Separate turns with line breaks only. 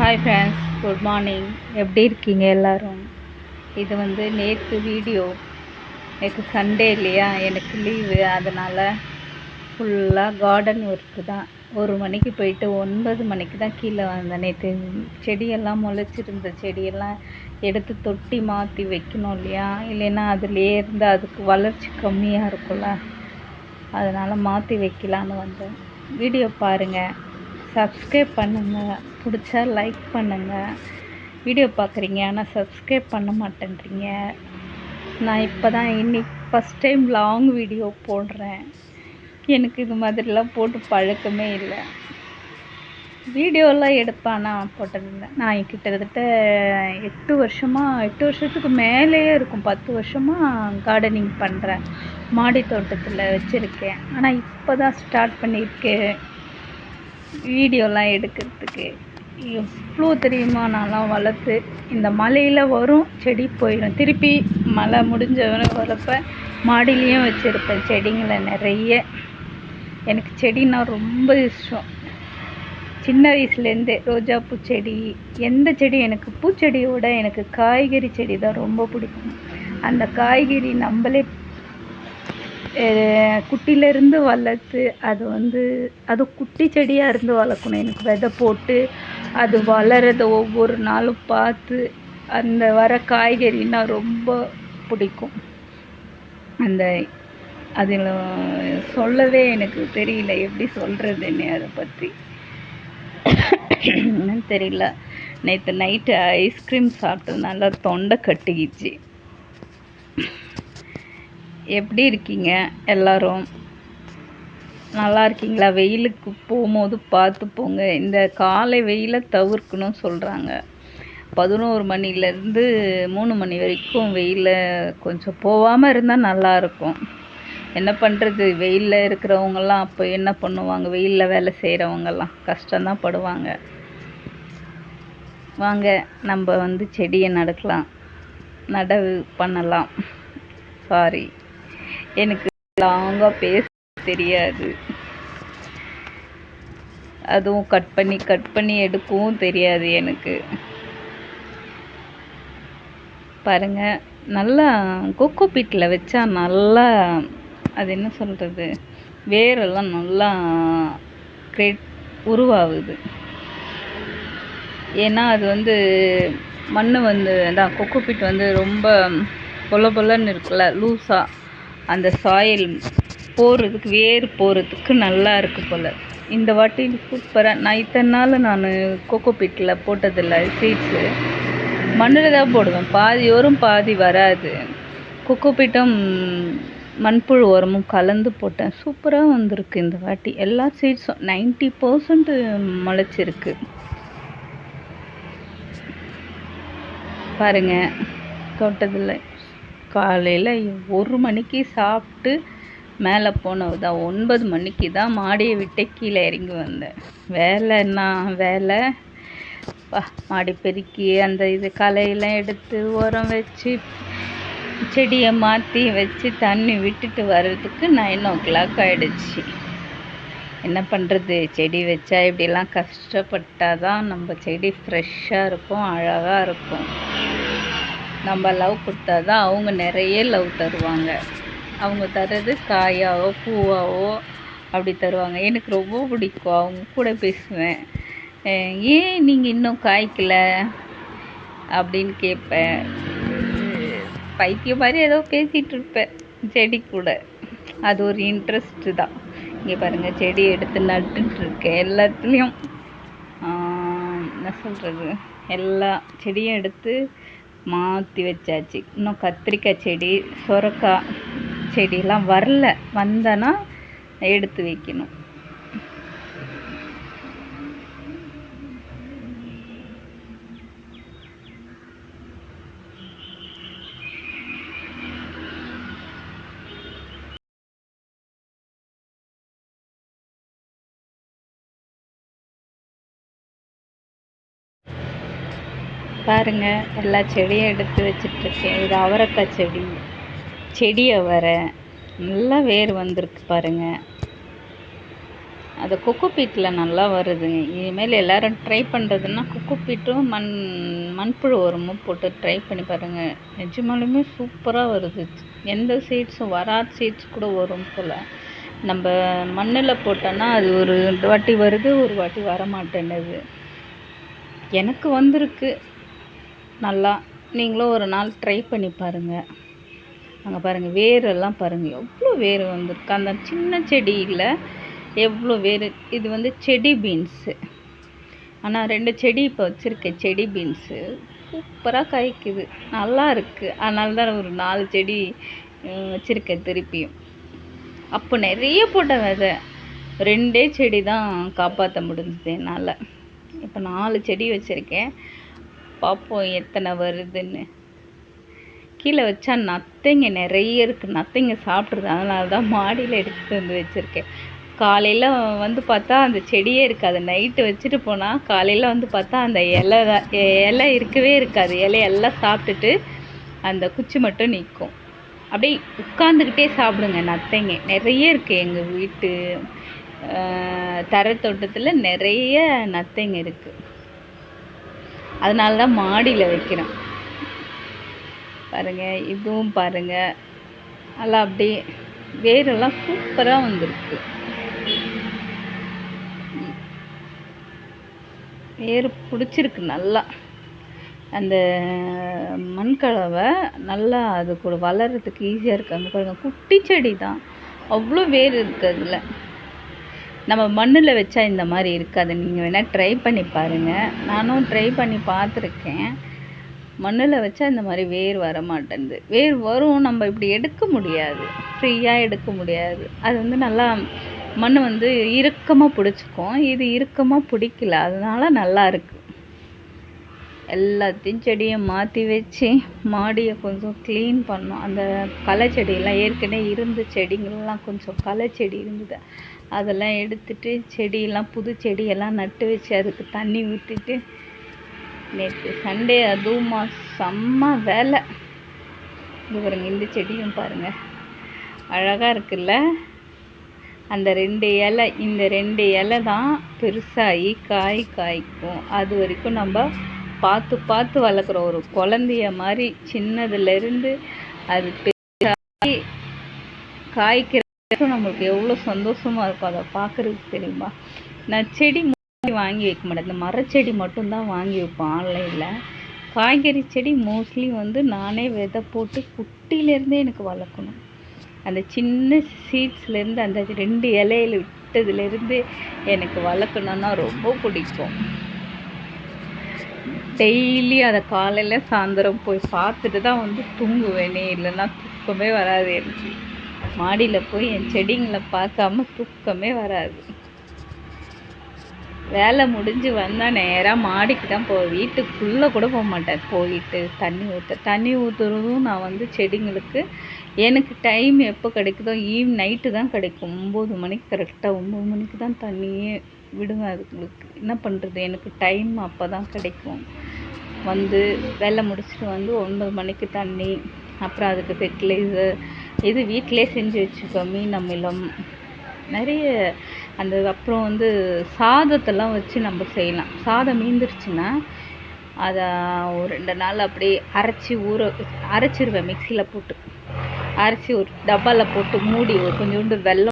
Hi friends good morning எப்படி இருக்கீங்க எல்லோரும்? இது வந்து நேற்று வீடியோ நேற்று சண்டே இல்லையா? எனக்கு லீவு அதனால் ஃபுல்லாக கார்டன் ஒர்க்கு தான். ஒரு மணிக்கு போயிட்டு ஒன்பது மணிக்கு தான் கீழே வந்தேன். நேற்று செடியெல்லாம் முளைச்சிருந்த செடியெல்லாம் எடுத்து தொட்டி மாற்றி வைக்கணும் இல்லையா? இல்லைன்னா அதுலேயே இருந்து அதுக்கு வளர்ச்சி கம்மியாக இருக்கும்ல. அதனால் மாற்றி வைக்கலான்னு வந்தேன். வீடியோ பாருங்கள் சப்ஸ்கிரைப் பண்ணுங்கள் பிடிச்சா லைக் பண்ணுங்கள் வீடியோ பார்க்குறீங்க ஆனால் சப்ஸ்கிரைப் பண்ண மாட்டேன்றீங்க. நான் இப்போ தான் இன்னைக்கு ஃபஸ்ட் டைம் லாங் வீடியோ போடுறேன். எனக்கு இது மாதிரிலாம் போட்டு பழக்கமே இல்லை. வீடியோலாம் எடுப்பானா போட்டதில்லை. நான் கிட்டத்தட்ட எட்டு வருஷமாக எட்டு வருஷத்துக்கு மேலேயே இருக்கும். பத்து வருஷமாக கார்டனிங் பண்ணுறேன் மாடி தோட்டத்தில் வச்சுருக்கேன். ஆனால் இப்போ தான் ஸ்டார்ட் பண்ணியிருக்கேன். வீடியோலாம் எடுக்கிறதுக்கு. எவ்வளோ தெரியுமா நான்லாம் வளர்த்து இந்த மழையில் வரும் செடி போயிடும். திருப்பி மழை முடிஞ்சவனே வரப்ப மாடியிலையும் வச்சுருப்பேன் செடிங்களை நிறைய. எனக்கு செடினா ரொம்ப இஷ்டம். சின்ன வயசுலேருந்தே ரோஜா பூச்செடி எந்த செடி எனக்கு பூச்செடியோட எனக்கு காய்கறி செடி தான் ரொம்ப பிடிக்கும். அந்த காய்கறி நம்மளே குட்டிலேருந்து வளர்த்து அது வந்து அது குட்டி செடியாக இருந்து வளர்க்கணும். எனக்கு விதை போட்டு அது வளரதை ஒவ்வொரு நாளும் பார்த்து அந்த வர காய்கறின்னா ரொம்ப பிடிக்கும். அந்த அதில் சொல்லவே எனக்கு தெரியல எப்படி சொல்கிறதுன்னு அதை பற்றி என்னன்னு தெரியல. நேற்று நைட்டு ஐஸ்கிரீம் சாப்பிட்டதுனால தொண்டை கட்டிக்கிச்சு. எப்படி இருக்கீங்க எல்லாரும்? நல்லா இருக்கீங்களா? வெயிலுக்கு போகும்போது பார்த்து போங்க. இந்த காலை வெயிலை தவிர்க்கணும் சொல்கிறாங்க பதினோரு மணிலேருந்து மூணு மணி வரைக்கும் வெயிலில் கொஞ்சம் போகாமல் இருந்தால் நல்லாயிருக்கும் என்ன பண்ணுறது வெயிலில் இருக்கிறவங்கெல்லாம் அப்போ என்ன பண்ணுவாங்க? வெயிலில் வேலை செய்கிறவங்கெல்லாம் கஷ்டம்தான் படுவாங்க. வாங்க நம்ம வந்து செடியை நடக்கலாம். நடவு பண்ணலாம். சாரி எனக்கு லாங்காக பேச தெரியாது. அதுவும் கட் பண்ணி கட் பண்ணி எடுக்கவும் தெரியாது எனக்கு. பாருங்க நல்லா கொக்கோ பீட்டில் வச்சா நல்லா அது என்ன சொல்கிறது வேரெல்லாம் நல்லா கிரேட் உருவாகுது. ஏன்னா அது வந்து மண் வந்து அதான் கொக்கோ பீட் வந்து ரொம்ப பொல பொலன்னு இருக்குல்ல லூஸாக அந்த சாயில் போகிறதுக்கு வேர் போகிறதுக்கு நல்லா இருக்குது போல். இந்த வாட்டி சூப்பராக நான் இத்தனை நாள் நான் கோகோ பீட்டில் போட்டதில்லை சீட்ஸு மண்ணில் தான் போடுவேன். பாதி வரும் பாதி வராது. கொக்கோ பீட்டும் மண்புழு உரமும் கலந்து போட்டேன். சூப்பராக வந்திருக்கு இந்த வாட்டி. எல்லா சீட்ஸும் நைன்ட்டி பர்சன்ட் முளைச்சிருக்கு. பாருங்கள் தோட்டத்தில் காலையில் ஒரு மணிக்கு சாப்பிட்டு மேலே போனது தான் ஒன்பது மணிக்கு தான் மாடியை விட்டு கீழே இறங்கி வந்தேன். வேலை என்ன? வேலை. மாடி பெருக்கி அந்த இது களையெல்லாம் எடுத்து உரம் வச்சு செடியை மாற்றி வச்சு தண்ணி விட்டுட்டு வர்றதுக்கு நைன் ஓ கிளாக் ஆகிடுச்சு என்ன பண்ணுறது செடி வச்சா இப்படிலாம் கஷ்டப்பட்டால் தான் நம்ம செடி ஃப்ரெஷ்ஷாக இருக்கும் அழகாக இருக்கும். நம்ம லவ் கொடுத்தா தான் அவங்க நிறைய லவ் தருவாங்க. அவங்க தர்றது காயாவோ பூவாவோ அப்படி தருவாங்க. எனக்கு ரொம்ப பிடிக்கும். அவங்க கூட பேசுவேன். ஏன் நீங்கள் இன்னும் காய்க்கல? அப்படின்னு கேட்பேன். பைத்தியம் மாதிரி ஏதோ பேசிகிட்டு இருப்பேன். செடி கூட. அது ஒரு இன்ட்ரெஸ்ட்டு தான். இங்கே பாருங்கள் செடி எடுத்து நட்டுருக்கேன் எல்லாத்துலேயும். என்ன சொல்கிறது எல்லா செடியும் எடுத்து மாற்றி வச்சாச்சு. இன்னும் கத்திரிக்காய் செடி சொரக்காய் செடியெல்லாம் வரல. வந்தனா எடுத்து வைக்கணும். பாருங்க எல்லா செடியும் எடுத்து வச்சிட்ருக்கேன் இது அவரைக்காய் செடி. செடி அவரை. நல்லா வேர் வந்திருக்கு பாருங்க. அது கொக்கு பீட்டில் நல்லா வருதுங்க. இனிமேல் எல்லோரும் ட்ரை பண்ணுறதுன்னா கொக்கு பீட்டும் மண் மண்புழு உரமும் போட்டு ட்ரை பண்ணி பாருங்கள் நிஜமாலுமே சூப்பராக வருது. எந்த சீட்ஸும் வராத சீட்ஸ் கூட வரும் போல். நம்ம மண்ணில் போட்டோன்னா அது ஒரு வாட்டி வருது ஒரு வாட்டி வர மாட்டேன்னுது எனக்கு வந்திருக்கு. நல்லா நீங்களும் ஒரு நாள் ட்ரை பண்ணி பாருங்கள் அங்கே பாருங்கள் வேரெல்லாம் பாருங்கள் எவ்வளோ வேர் வந்திருக்கு. அந்த சின்ன செடியில் எவ்வளோ வேர். இது வந்து செடி பீன்ஸு ஆனால் ரெண்டு செடி இப்போ வச்சுருக்கேன். செடி பீன்ஸு சூப்பராக காய்க்குது. நல்லா இருக்குது அதனால தான் ஒரு நாலு செடி வச்சுருக்கேன் திருப்பியும். அப்போ நிறைய போட்ட விதை. ரெண்டே செடி தான் காப்பாற்ற முடிஞ்சது என்னால். இப்போ நாலு செடி வச்சுருக்கேன். பார்ப்போம் எத்தனை வருதுன்னு. கீழே வச்சா நத்தைங்க நிறைய இருக்குது நத்தைங்க சாப்பிட்ருது அதனால தான் மாடியில் எடுத்துகிட்டு வந்து வச்சுருக்கேன். காலையில் வந்து பார்த்தா அந்த செடியே இருக்காது. நைட்டு வச்சுட்டு போனால் காலையில் வந்து பார்த்தா அந்த இலை தான் இலை இருக்கவே இருக்காது. இலையெல்லாம் சாப்பிட்டுட்டு அந்த குச்சி மட்டும் நிற்கும் அப்படியே உட்காந்துக்கிட்டே சாப்பிடுங்க நத்தைங்க நிறைய இருக்குது எங்கள் வீட்டு தர தோட்டத்தில் நிறைய நத்தைங்க இருக்குது அதனால தான் மாடியில் வைக்கிறேன் பாருங்கள் இதுவும் பாருங்கள் நல்லா அப்படியே வேரெல்லாம் சூப்பராக வந்திருக்கு. வேர் பிடிச்சிருக்கு நல்லா. அந்த மண்கலவை நல்லா அது கூட வளர்கிறதுக்கு ஈஸியாக இருக்குது அந்த பாருங்கள் குட்டி செடி தான். அவ்வளோ வேர் இருக்குது அதில். நம்ம மண்ணில் வச்சா இந்த மாதிரி இருக்காது. நீங்கள் வேணால் ட்ரை பண்ணி பாருங்கள் நானும் ட்ரை பண்ணி பார்த்துருக்கேன். மண்ணில் வச்சா இந்த மாதிரி வேர் வர மாட்டேங்குது வேர் வரும் நம்ம இப்படி எடுக்க முடியாது. ஃப்ரீயாக எடுக்க முடியாது. அது வந்து நல்லா மண் வந்து இறுக்கமாக பிடிச்சிக்கும். இது இறுக்கமாக பிடிக்கல. அதனால நல்லா இருக்குது எல்லாத்தையும் செடியை மாற்றி வச்சு மாடியை கொஞ்சம் க்ளீன் பண்ணோம். அந்த களை செடியெல்லாம் ஏற்கனவே இருந்த செடிங்கள்லாம் கொஞ்சம் களை செடி இருந்தது. அதெல்லாம் எடுத்துட்டு செடியெல்லாம் புது செடியெல்லாம் நட்டு வச்சு அதுக்கு தண்ணி ஊற்றிட்டு நேற்று சண்டே அதுவுமா செம்ம வேலை. இது பாருங்க இந்த செடியும் பாருங்கள் அழகாக இருக்குல்ல? அந்த ரெண்டு இலை இந்த ரெண்டு இலை தான் பெருசாகி காய் காய்க்கும். அது வரைக்கும் நம்ம பார்த்து பார்த்து வளர்க்குற ஒரு குழந்தைய மாதிரி சின்னதுலேருந்து அது பெருசாகி காய்க்கிற நம்மளுக்கு எவ்வளோ சந்தோஷமாக இருக்கும் அதை பார்க்குறதுக்கு தெரியுமா? நான் செடி வாங்கி வைக்க மாட்டேன். இந்த மரச்செடி மட்டும்தான் வாங்கி வைப்பேன் ஆன்லைனில். காய்கறி செடி மோஸ்ட்லி வந்து நானே விதை போட்டு குட்டியிலேருந்தே எனக்கு வளர்க்கணும். அந்த சின்ன சீட்ஸ்லேருந்து அந்த ரெண்டு இலையில விட்டதுலேருந்து எனக்கு வளர்க்கணுன்னா ரொம்ப பிடிக்கும். டெய்லி அதை காலையில் சாயந்தரம் போய் பார்த்துட்டு தான் வந்து தூங்குவேனே. இல்லைன்னா தூக்கமே வராது எனக்கு. மாடியில் போய் என் செடிங்களை பார்க்காம தூக்கமே வராது. வேலை முடிஞ்சு வந்தால் நேராக மாடிக்கு தான் போவேன் வீட்டுக்குள்ளே கூட போக மாட்டேன். போயிட்டு தண்ணி ஊற்ற தண்ணி ஊற்றுறதும் நான் வந்து செடிங்களுக்கு எனக்கு டைம் எப்போ கிடைக்குதோ ஈவ் நைட்டு தான் கிடைக்கும். ஒம்பது மணிக்கு கரெக்டாக ஒம்பது மணிக்கு தான் தண்ணியே விடுவேன் அதுங்களுக்கு. என்ன பண்ணுறது எனக்கு டைம் அப்போ தான் கிடைக்கும். வந்து வேலை முடிச்சுட்டு வந்து ஒன்பது மணிக்கு தண்ணி அப்புறம் அதுக்கு ஃபெர்டிலைசர் இது வீட்டிலே செஞ்சு வச்சுக்கோ மீன் அமிலம். நிறைய அந்த அப்புறம் வந்து சாதத்தெல்லாம் வச்சு நம்ம செய்யலாம். சாதம் மீந்துருச்சுன்னா அதை ஒரு ரெண்டு நாள் அப்படியே அரைச்சி ஊற அரைச்சிருவேன் மிக்சியில் போட்டு. அரைச்சி ஒரு டப்பாவில் போட்டு மூடி ஒரு கொஞ்சோண்டு வெல்லம்